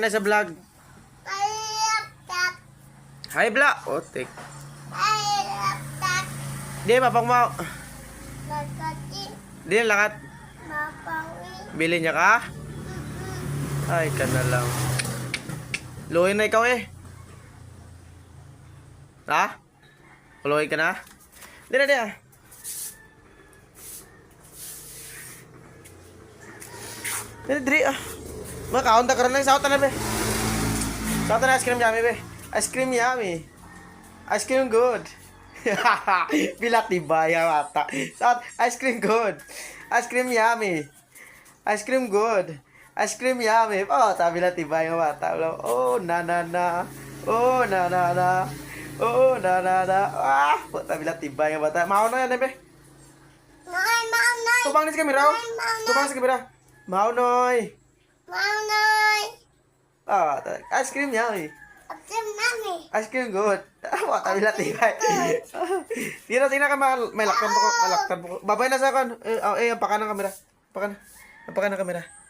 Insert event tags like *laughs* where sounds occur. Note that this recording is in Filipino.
na sa vlog. Hi, vlog. Otik. Di, mapang mo. Di, lakat. Bili niya ka? Ay, ka na lang. Luhin na ikaw eh. Ha? Luhin ka na? Di na, di ah. Di na, ah. Lang. Sauta na, be. Sauta na ice cream yummy, be. Ice cream yummy. Ice cream good. *laughs* Pilak ni Baya mata. Saat ice cream good. Ice cream yummy. Ice cream good. Ice cream yummy. Oh, sabi lang ni Baya mata. Oh, na na na. Oh, na na na. Oh, na na na. Ah, po sabi lang ni Baya mata. Mao na yan, be. Tubang ni sa kamera. Tubang sa kamera. Mao noy. Ah, ta- ice cream yummy. Ice cream good. Ah, tabi lang tibay. Tira, tina ka mal malaktan ko, malaktan ko. Babay na sa kan. Eh, oh, eh, ang paka ng kamera. Paka na. Ang kamera.